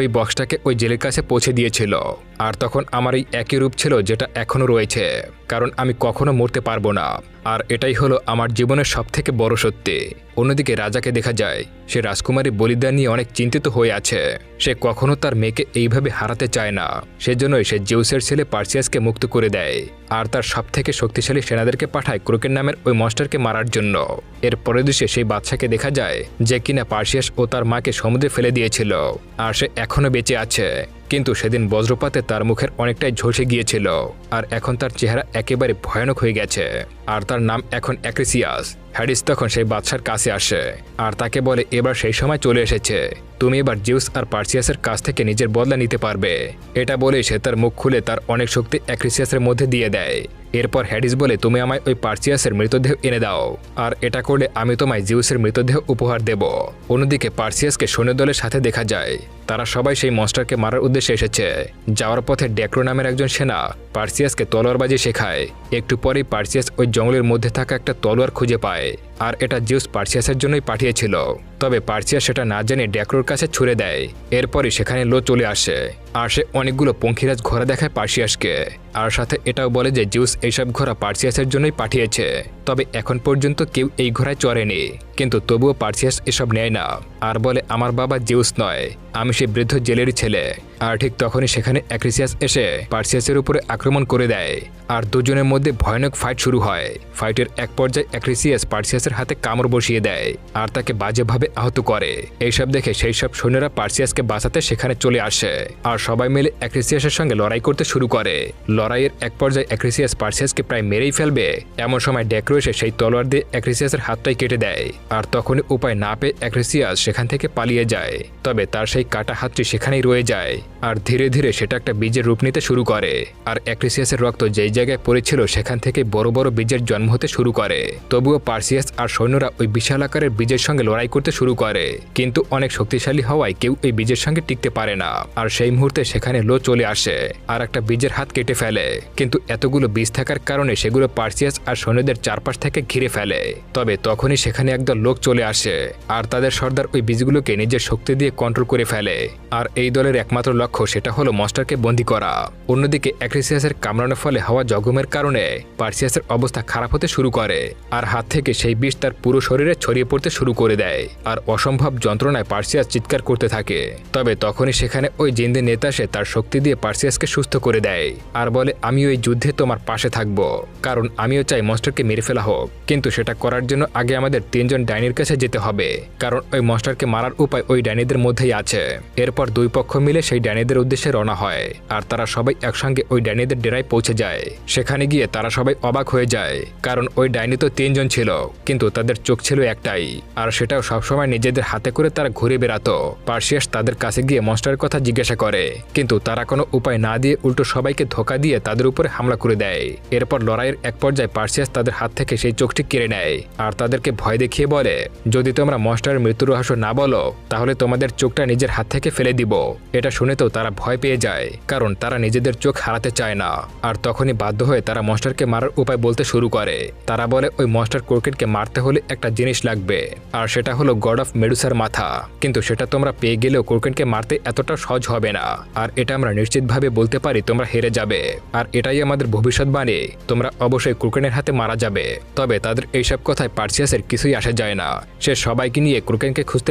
ওই বক্সটাকে ওই জেলের কাছে পৌঁছে দিয়েছিল। আর তখন আমার এই একই রূপ ছিল যেটা এখনও রয়েছে। কারণ আমি কখনো মরতে পারব না। আর এটাই হলো আমার জীবনের সবথেকে বড় সত্যি। অন্যদিকে রাজাকে দেখা যায়, সে রাজকুমারী বলিদান নিয়ে অনেক চিন্তিত হয়ে আছে। সে কখনো তার মেয়েকে এইভাবে হারাতে চায় না। সেজন্যই সে জিউসের ছেলে পার্সিয়াসকে মুক্ত করে দেয়, আর তার সবথেকে শক্তিশালী সেনাদেরকে পাঠায় ক্রোকের নামের ওই মস্টারকে মারার জন্য। এর পরের দৃশ্যে সেই বাচ্চাকে দেখা যায়, যে কিনা পার্সিয়াস ও তার মাকে সমুদ্রে ফেলে দিয়েছিল, আর সে এখনও বেঁচে আছে। কিন্তু সেদিন বজ্রপাতে তার মুখের অনেকটাই ঝলসে গিয়েছিল, আর এখন তার চেহারা একেবারে ভয়ানক হয়ে গেছে। আর তার নাম এখন অ্যাক্রিসিয়াস। হ্যারিস তখন সেই বাদশার কাছে আসে, আর তাকে বলে, এবার সেই সময় চলে এসেছে। তুমি এবার জিউস আর পার্সিয়াসের কাছ থেকে নিজের বদলা নিতে পারবে। এটা বলে সে তার মুখ খুলে তার অনেক শক্তি অ্যাক্রিসিয়াসের মধ্যে দিয়ে দেয়। এরপর হ্যাডিস বলে, তুমি আমায় ওই পার্সিয়াসের মৃতদেহ এনে দাও, আর এটা করলে আমি তোমায় জিউসের মৃতদেহ উপহার দেব। অন্যদিকে পার্সিয়াসকে সৈন্য দলের সাথে দেখা যায়। তারা সবাই সেই মনস্টারকে মারার উদ্দেশ্যে এসেছে। যাওয়ার পথে ড্যাক্রো নামের একজন সেনা পার্সিয়াসকে তলোয়ারবাজি শেখায়। একটু পরেই পার্সিয়াস ওই জঙ্গলের মধ্যে থাকা একটা তলোয়ার খুঁজে পায়। আর এটা জিউস পার্সিয়াসের জন্যই পাঠিয়েছিল। তবে পার্সিয়াস সেটা না জেনে ড্যাক্রোর কাছে ছুড়ে দেয়। এরপরই সেখানে লো চলে আসে। আর সে অনেকগুলো পঙ্খিরাজ ঘোড়া দেখায় পার্সিয়াসকে। আর সাথে এটাও বলে যে জিউস এইসব ঘোড়া পার্সিয়াসের জন্যই পাঠিয়েছে। তবে এখন পর্যন্ত কেউ এই ঘোড়ায় চড়েনি। কিন্তু তবুও পার্সিয়াস এসব নেয় না। আর বলে, আমার বাবা জিউস নয়। আমি সেই বৃদ্ধ জেলেরই ছেলে। আর ঠিক তখনই সেখানে অ্যাক্রিসিয়াস এসে পার্সিয়াসের উপরে আক্রমণ করে দেয়। আর দুজনের মধ্যে ভয়ানক ফাইট শুরু হয়। ফাইটের এক পর্যায়ে অ্যাক্রিসিয়াস পার্সিয়াসের হাতে কামড় বসিয়ে দেয় আর তাকে বাজেভাবে আহত করে। এইসব দেখে সেই সব সৈন্যরা পার্সিয়াসকে বাঁচাতে সেখানে চলে আসে আর সবাই মিলে অ্যাক্রিসিয়াসের সঙ্গে লড়াই করতে শুরু করে। লড়াইয়ের এক পর্যায়ে অ্যাক্রিসিয়াস পার্সিয়াসকে প্রায় মেরেই ফেলবে। এমন সময় ডেক্রো এসে সেই তলোয়ার দিয়ে অ্যাক্রিসিয়াসের হাতটাই কেটে দেয় আর তখনই উপায় না পেয়ে অ্যাক্রিসিয়াস সেখান থেকে পালিয়ে যায়। তবে তার সেই কাটা হাতটি সেখানেই রয়ে যায় আর ধীরে ধীরে সেটা একটা বীজের রূপ নিতে শুরু করে আর অ্যাক্রিসিয়াসের রক্ত যেই জায়গায় পড়েছিল সেখান থেকে বড় বড় বীজের জন্ম হতে শুরু করে। তবুও পার্সিয়াস আর সৈন্যরা ওই বিশাল আকারের বীজের সঙ্গে লড়াই করতে শুরু করে। কিন্তু অনেক শক্তিশালী হওয়ায় কেউ এই বীজের সঙ্গে টিকতে পারে না। আর সেই মুহূর্তে সেখানে লো চলে আসে আর একটা বীজের হাত কেটে ফেলে। কিন্তু এতগুলো বীজ থাকার কারণে সেগুলো পার্সিয়াস আর সৈন্যদের চারপাশ থেকে ঘিরে ফেলে। তবে তখনই সেখানে একদল লোক চলে আসে আর তাদের সর্দার ওই বীজগুলোকে নিজের শক্তি দিয়ে কন্ট্রোল করে ফেলে। আর এই দলের একমাত্র লক্ষ্য সেটা হলো মস্টারকে বন্দি করা। অন্যদিকে অ্যাক্রিসিয়াসের কামড়ানোর ফলে হওয়া জগমের কারণে পার্সিয়াসের অবস্থা খারাপ হতে শুরু করে। আর হাত থেকে সেই বিষ তার পুরো শরীরে ছড়িয়ে পড়তে শুরু করে দেয় আর অসম্ভব যন্ত্রণায় পার্সিয়াস চিৎকার করতে থাকে। তবে তখনই সেখানে ওই জিন্দের নেতা সে তার শক্তি দিয়ে পার্সিয়াসকে সুস্থ করে দেয় আর বলে আমি ওই যুদ্ধে তোমার পাশে থাকব, কারণ আমিও চাই মস্টারকে মেরে ফেলা হোক। কিন্তু সেটা করার জন্য আগে আমাদের তিনজন ডাইনির কাছে যেতে হবে, কারণ ওই মস্টারকে মারার উপায় ওই ডাইনিদের মধ্যেই আছে। এরপর দুই পক্ষ মিলে সেই ডাইনিদের উদ্দেশ্যে রওনা হয়, আর তারা সবাই একসঙ্গে ওই ডাইনিদের ডেরায় পৌঁছে যায়। সেখানে গিয়ে তারা সবাই অবাক হয়ে যায়, কারণ ওই ডাইনি তো তিনজন ছিল কিন্তু তাদের চোখ ছিল একটাই, আর সেটাও সবসময় নিজেদের হাতে করে তারা ঘুরে বেড়াতো। পার্সিয়াস তাদের কাছে গিয়ে মস্টারের কথা জিজ্ঞাসা করে, কিন্তু তারা কোনো উপায় না দিয়ে উল্টো সবাইকে ধোকা দিয়ে তাদের উপরে হামলা করে দেয়। এরপর লড়াইয়ের এক পর্যায়ে পার্সিয়াস তাদের হাত থেকে সেই চোখটি কেড়ে নেয়, আর তাদেরকে ভয় দেখিয়ে বলে, যদি তোমরা মস্টারের মৃত্যুর রহস্য না বলো, তাহলে তোমাদের চোখটা নিজের হাত থেকে ফেলে দিব। এটা শুনে তো তারা ভয় পেয়ে যায়, কারণ তারা নিজেদের চোখ হারাতে চায় না। আর তখনই বাধ্য হয়ে তারা মস্টারকে মারার উপায় বলতে শুরু করে। তারা বলে, ওই মস্টার ক্রিকেটকে মারতে হলে একটা জিনিস লাগবে, আর সেটা হলো গড অফ মেডুসার মাথা। কিন্তু সেটা তোমরা পেয়ে গেলেও কোরকেনকে মারতে এতটা সহজ হবে না। আর এটা আমরা নিশ্চিতভাবে বলতে পারি, তোমরা হেরে যাবে। আর এটাই আমাদের ভবিষ্যৎবাণী তোমরা অবশ্যই ক্রুকেনের হাতে মারা যাবে। তবে তাদের এইসব কথায় পার্সিয়াসের কিছুই আসা যায় না। সে সবাইকে নিয়ে ক্রুকেনকে খুঁজতে